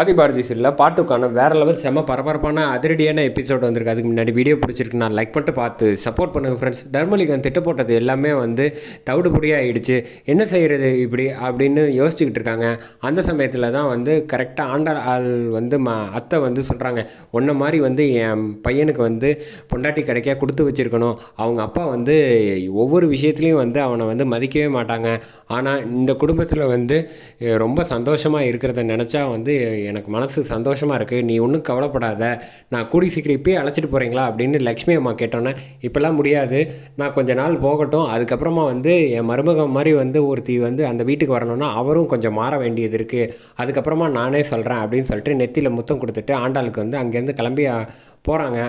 ஆதிபாரதி சீரியலில் பாட்டுக்கான வேறு லெவல் செம்ம பரபரப்பான அதிரடியான எபிசோட் வந்திருக்கு. அதுக்கு முன்னாடி வீடியோ பிடிச்சிருக்கு. நான் லைக் பண்ணிட்டு பார்த்து சப்போர்ட் பண்ணுங்கள் ஃப்ரெண்ட்ஸ் தர்மலிங்கம் திட்ட போட்டது எல்லாமே வந்து தவிடுபொடியாக ஆகிடுச்சு என்ன செய்கிறது இப்படி அப்படின்னு யோசிச்சுக்கிட்டு இருக்காங்க. அந்த சமயத்தில் தான் வந்து கரெக்டாக ஆண்டாள் ஆள் வந்து ம அத்தை வந்து சொல்கிறாங்க ஒன்றை மாதிரி வந்து என் பையனுக்கு வந்து பொண்டாட்டி கிடைக்க கொடுத்து வச்சுருக்கணும். அவங்க அப்பா வந்து ஒவ்வொரு விஷயத்துலையும் வந்து அவனை வந்து மதிக்கவே மாட்டாங்க. ஆனால் இந்த குடும்பத்தில் வந்து ரொம்ப சந்தோஷமாக இருக்கிறத நினச்சா வந்து எனக்கு மனசு சந்தோஷமாக இருக்குது நீ ஒன்றும் கவலைப்படாத. நான் கூடி சீக்கிரம் இப்பயே அழைச்சிட்டு போகிறீங்களா அப்படின்னு லக்ஷ்மி அம்மா கேட்டோன்னே இப்போல்லாம் முடியாது. நான் கொஞ்ச நாள் போகட்டும். அதுக்கப்புறமா வந்து என் மருமகம் மாதிரி வந்து ஒருத்தி வந்து அந்த வீட்டுக்கு வரணும்னா அவரும் கொஞ்சம் மாற வேண்டியது இருக்குது அதுக்கப்புறமா நானே சொல்கிறேன் அப்படின்னு சொல்லிட்டு நெத்தியில் முத்தம் கொடுத்துட்டு ஆண்டாளுக்கு வந்து அங்கேருந்து கிளம்பி போகிறாங்க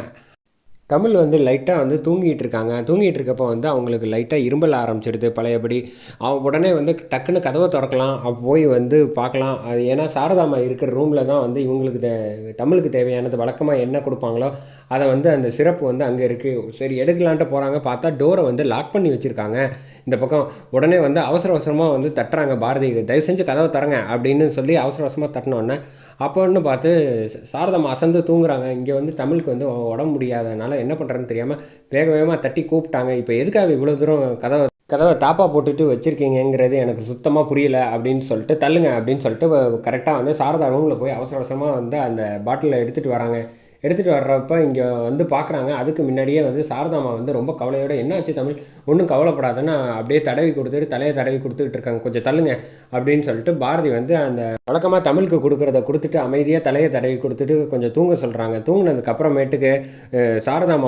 தமிழ் வந்து லைட்டாக வந்து தூங்கிட்டு இருக்காங்க தூங்கிட்டு இருக்கப்போ வந்து அவங்களுக்கு லைட்டாக இரும்பல் ஆரம்பிச்சிடுது பழையபடி அவன் உடனே வந்து டக்குன்னு கதவை திறக்கலாம். அப்போ போய் வந்து பார்க்கலாம். அது ஏன்னா சாரதாமா இருக்கிற ரூமில் தான் வந்து இவங்களுக்கு தே தமிழுக்கு தேவையானது வழக்கமாக என்ன கொடுப்பாங்களோ அதை வந்து அந்த சிறப்பு வந்து அங்கே இருக்குது சரி எடுக்கலான்ட்டு போகிறாங்க பார்த்தா டோரை வந்து லாக் பண்ணி வச்சுருக்காங்க. இந்த பக்கம் உடனே வந்து அவசர அவசரமாக வந்து தட்டுறாங்க. பாரதி தயவு செஞ்சு கதவை தரங்க அப்படின்னு சொல்லி அவசர அவசரமாக தட்டினோடனே அப்போன்னு பார்த்து ச- அசந்து தூங்குறாங்க. இங்கே வந்து தமிழுக்கு வந்து உடம்பு முடியாதனால என்ன பண்ணுறதுன்னு தெரியாமல் வேக வேகமாக தட்டி கூப்பிட்டாங்க. இப்போ எதுக்காக இவ்வளோ தூரம் கதவை கதவை தாப்பா போட்டுட்டு வச்சுருக்கீங்கங்கிறது எனக்கு சுத்தமாக புரியல அப்படின்னு சொல்லிட்டு தள்ளுங்க அப்படின்னு சொல்லிட்டு கரெக்டாக வந்து சாரதா ரூமில் போய் அவசர அவசரமாக வந்து அந்த பாட்டிலை எடுத்துகிட்டு வராங்க. எடுத்துகிட்டு வர்றப்ப இங்கே வந்து பார்க்குறாங்க அதுக்கு முன்னாடியே வந்து சாரதாமா வந்து ரொம்ப கவலையோட என்னாச்சு தமிழ்? ஒன்றும் கவலைப்படாதுன்னு அப்படியே தடவி கொடுத்துட்டு தலையை தடவி கொடுத்துட்டு இருக்காங்க. கொஞ்சம் தள்ளுங்க. அப்படின்னு சொல்லிட்டு பாரதி வந்து அந்த வழக்கமாக தமிழுக்கு கொடுக்குறத கொடுத்துட்டு அமைதியாக தலையை தடவி கொடுத்துட்டு கொஞ்சம் தூங்க சொல்கிறாங்க தூங்கினதுக்கு அப்புறமேட்டுக்கு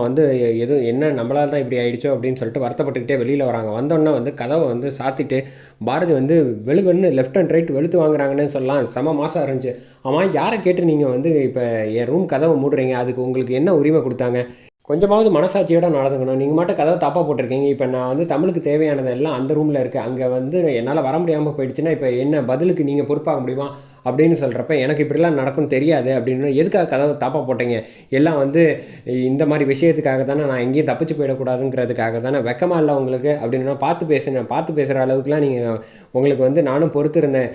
வந்து எதுவும் என்ன நம்மளால் தான் இப்படி ஆயிடுச்சோ? அப்படின்னு சொல்லிட்டு வருத்தப்பட்டுக்கிட்டே வெளியில் வராங்க. வந்தோடனே வந்து கதவை வந்து சாத்திட்டு பாரதி வந்து வெளுவென்னு லெஃப்ட் அண்ட் ரைட் வெளுத்து வாங்குறாங்கன்னு சொல்லலாம். செம மாதம் இருந்துச்சு. ஆமாம் யாரை கேட்டு நீங்கள் வந்து இப்போ என் ரூம் கதவை மூடுறீங்க? அதுக்கு உங்களுக்கு என்ன உரிமை கொடுத்தாங்க? கொஞ்சமாவது மனசாட்சியோட நடந்துக்கணும். நீங்கள் மட்டும் கதவை தப்பாக போட்டிருக்கீங்க. இப்போ நான் வந்து தமிழுக்கு தேவையானதெல்லாம் அந்த ரூமில் இருக்குது அங்கே வந்து என்னால் வர முடியாமல் போயிடுச்சுன்னா இப்போ என்ன பதிலுக்கு நீங்கள் பொறுப்பாக முடியுமா? அப்படின்னு சொல்கிறப்ப எனக்கு இப்படிலாம் நடக்கும்னு தெரியாது அப்படின்னு எதுக்காக கதவை தப்பாக போட்டீங்க? எல்லாம் வந்து இந்த மாதிரி விஷயத்துக்காக தானே நான் எங்கேயும் தப்பிச்சு போயிடக்கூடாதுங்கிறதுக்காக தானே. வெக்கமாக இல்லை உங்களுக்கு அப்படின்னா பார்த்து பேசுனேன். பார்த்து பேசுகிற அளவுக்குலாம் நீங்கள் உங்களுக்கு வந்து நானும் பொறுத்திருந்தேன்.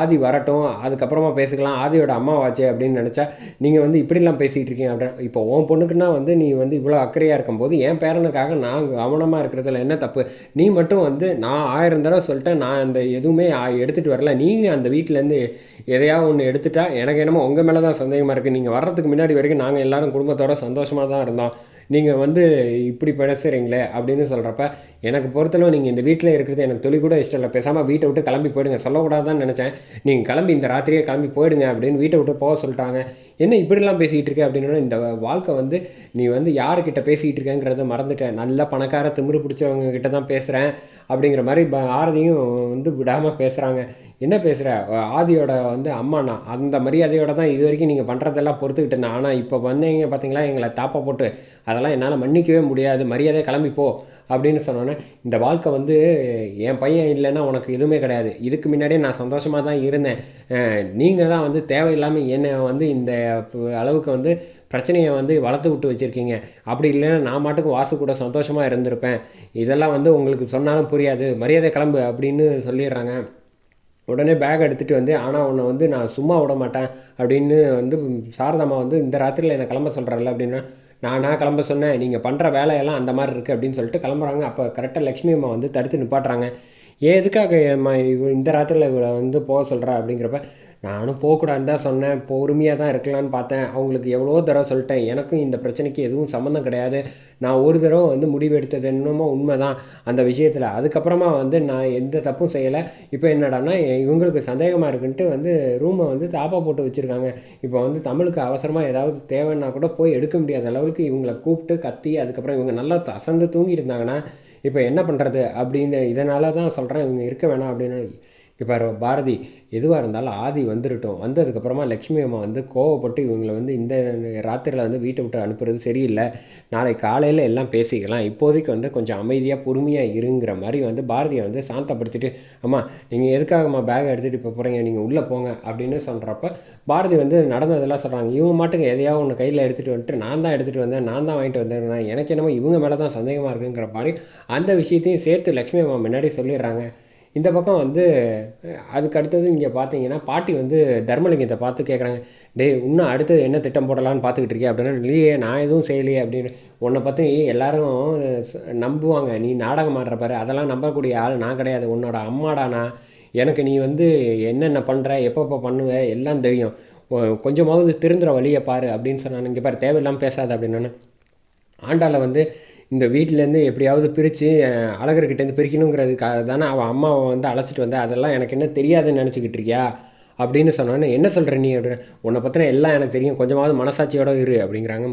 ஆதி வரட்டும் அதுக்கப்புறமா பேசிக்கலாம் ஆதியோட அம்மாவாச்சே அப்படின்னு நினச்சா நீங்கள் வந்து இப்படிலாம் பேசிகிட்டு இருக்கீங்க அப்படின்னு இப்போ உன் பொண்ணுக்குன்னா வந்து நீ வந்து இவ்வளோ அக்கறையாக இருக்கும்போது என் பேரனுக்காக நான் கவனமாக இருக்கிறதுல என்ன தப்பு? நீ மட்டும் வந்து நான் ஆயிரம் தடவை சொல்லிட்டேன் நான் அந்த எதுவுமே எடுத்துகிட்டு வரல. நீங்கள் அந்த வீட்டிலேருந்து எதையாவது ஒன்று எடுத்துட்டா எனக்கு என்னமோ உங்கள் மேலே தான் சந்தேகமாக இருக்குது நீங்கள் வர்றதுக்கு முன்னாடி வரைக்கும் நாங்கள் எல்லாரும் குடும்பத்தோட சந்தோஷமாக தான் இருந்தோம். நீங்கள் வந்து இப்படி பேசுகிறீங்களே அப்படின்னு சொல்கிறப்ப எனக்கு பொறுத்தளவு நீங்கள் இந்த வீட்டில் இருக்கிறது எனக்கு தொழில் கூட இஷ்டம் இல்லை. பேசாமல் வீட்டை விட்டு கிளம்பி போயிடுங்க. சொல்லக்கூடாதுன்னு நினச்சேன். நீங்கள் கிளம்பி இந்த ராத்திரியே கிளம்பி போயிடுங்க அப்படின்னு வீட்டை விட்டு போக சொல்லிட்டாங்க. என்ன இப்படிலாம் பேசிகிட்டு இருக்க அப்படின்னா இந்த வாழ்க்கை வந்து நீ வந்து யாருக்கிட்ட பேசிகிட்டு இருக்கேங்கிறத மறந்துட்டேன். நல்ல பணக்கார திமிரு பிடிச்சவங்க கிட்ட தான் பேசுகிறேன் அப்படிங்கிற மாதிரி ஆரதியும் வந்து விடாமல் பேசுகிறாங்க என்ன பேசுகிற ஆதியோட வந்து அம்மாண்ணா. அந்த மரியாதையோட தான் இது வரைக்கும் நீங்கள் பண்ணுறதெல்லாம் பொறுத்துக்கிட்டு இருந்தேன். ஆனால் இப்போ வந்தீங்க பார்த்தீங்களா எங்களை தாப்பா போட்டு அதெல்லாம் என்னால் மன்னிக்கவே முடியாது. மரியாதை கிளம்பி போ அப்படின்னு சொன்னோன்னே இந்த வாழ்க்கை வந்து என் பையன் இல்லைன்னா உனக்கு எதுவுமே கிடையாது. இதுக்கு முன்னாடியே நான் சந்தோஷமாக தான் இருந்தேன். நீங்கள் தான் வந்து தேவையில்லாமல் என்னை வந்து இந்த அளவுக்கு வந்து பிரச்சனையை வந்து வளர்த்து விட்டு வச்சுருக்கீங்க. அப்படி இல்லைன்னா நான் மாட்டுக்கு வாசு கூட சந்தோஷமாக இருந்திருப்பேன். இதெல்லாம் வந்து உங்களுக்கு சொன்னாலும் புரியாது. மரியாதை கிளம்பு அப்படின்னு சொல்லிடுறாங்க. உடனே பேக் எடுத்துகிட்டு வந்து ஆனால் உன்னை வந்து நான் சும்மா விட மாட்டேன் அப்படின்னு வந்து சாரதாம்மா வந்து இந்த ராத்திரியில் என்னை கிளம்ப சொல்கிறாள் அப்படின்னா நானா கிளம்ப சொன்னேன். நீங்கள் பண்ணுற வேலையெல்லாம் அந்த மாதிரி இருக்குது அப்படின்னு சொல்லிட்டு கிளம்புறாங்க. அப்போ கரெக்டாக லக்ஷ்மி அம்மா வந்து தடுத்து நிப்பாட்டுறாங்க. ஏன் எதுக்காக இந்த ராத்திரியில் இவளை வந்து போக சொல்கிறா அப்படிங்கிறப்ப நானும் போகக்கூடாதுன்னு தான் சொன்னேன். பொறுமையாக தான் இருக்கலான்னு பார்த்தேன். அவங்களுக்கு எவ்வளோ தடவை சொல்லிட்டேன். எனக்கும் இந்த பிரச்சனைக்கு எதுவும் சம்மந்தம் கிடையாது. நான் ஒரு தடவை வந்து முடிவெடுத்தது என்னமோ உண்மை தான் அந்த விஷயத்தில் அதுக்கப்புறமா வந்து நான் எந்த தப்பும் செய்யலை. இப்போ என்னடான்னா இவங்களுக்கு சந்தேகமாக இருக்குன்ட்டு வந்து ரூமை வந்து தாப்பா போட்டு வச்சுருக்காங்க. இப்போ வந்து தமிழுக்கு அவசரமாக ஏதாவது தேவைன்னா கூட போய் எடுக்க முடியாத அளவுக்கு இவங்களை கூப்பிட்டு கத்தி அதுக்கப்புறம் இவங்க நல்லா அசந்து தூங்கிட்டு இருந்தாங்கன்னா இப்போ என்ன பண்ணுறது அப்படின்னு இதனால தான் சொல்கிறேன் இவங்க இருக்க வேணாம் அப்படின்னு இப்போ பாரதி எதுவாக இருந்தாலும் ஆதி வந்துடட்டும் வந்ததுக்கப்புறமா லக்ஷ்மி அம்மா வந்து கோவப்பட்டு இவங்களை வந்து இந்த ராத்திரியில் வந்து வீட்டை விட்டு அனுப்புறது சரியில்லை. நாளை காலையில் எல்லாம் பேசிக்கலாம். இப்போதைக்கு வந்து கொஞ்சம் அமைதியாக பொறுமையாக இருங்கிற மாதிரி வந்து பாரதியை வந்து சாந்தப்படுத்திட்டு அம்மா நீங்கள் எதுக்காகம்மா பேக் எடுத்துகிட்டு இப்போ போகிறீங்க நீங்கள் உள்ளே போங்க அப்படின்னு சொல்கிறப்ப பாரதி வந்து நடந்ததெல்லாம் சொல்கிறாங்க இவங்க மாட்டுக்கு எதையாவது ஒன்று கையில் எடுத்துகிட்டு வந்துட்டு நான் தான் எடுத்துகிட்டு வந்தேன் நான் தான் வாங்கிட்டு வந்தேன். எனக்கு என்னமோ இவங்க மேலே தான் சந்தேகமாக இருக்குங்கிற மாதிரி அந்த விஷயத்தையும் சேர்த்து லக்ஷ்மி அம்மா முன்னாடி சொல்லிடுறாங்க. இந்த பக்கம் வந்து அதுக்கு அடுத்தது இங்கே பார்த்தீங்கன்னா பாட்டி வந்து தர்மலிங்கத்தை பார்த்து கேட்குறாங்க டேய் இன்னும் அடுத்து என்ன திட்டம் போடலான்னு பார்த்துக்கிட்டு இருக்கே அப்படின்னா. இல்லையே நான் எதுவும் செய்யலையே. அப்படின்னு. உன்னை பற்றி எல்லாரும் நம்புவாங்க. நீ நாடகம் ஆடுற பாரு. அதெல்லாம் நம்பக்கூடிய ஆள் நான் கிடையாது. உன்னோட அம்மாடானா எனக்கு நீ வந்து என்னென்ன பண்ணுற எப்பப்போ பண்ணுவ எல்லாம் தெரியும். கொஞ்சமாவது திருந்துற வழியை பாரு. அப்படின்னு சொன்னாங்க. இங்கே பாரு தேவையில்லாமல் பேசாது. அப்படின்னு. ஆண்டாளை வந்து இந்த வீட்டிலேருந்து எப்படியாவது பிரித்து அழகர்கிட்டேருந்து பிரிக்கணுங்கிறதுக்காக தானே அவள் அம்மாவை வந்து அழைச்சிட்டு வந்தேன் அதெல்லாம் எனக்கு என்ன தெரியாதுன்னு நினச்சிக்கிட்டு இருக்கியா? அப்படின்னு சொன்னோன்னே என்ன சொல்கிற நீ? அப்படின்னு உன்னை பற்றின எல்லாம் எனக்கு தெரியும். கொஞ்சமாவது மனசாட்சியோடு இரு அப்படிங்கிறாங்க.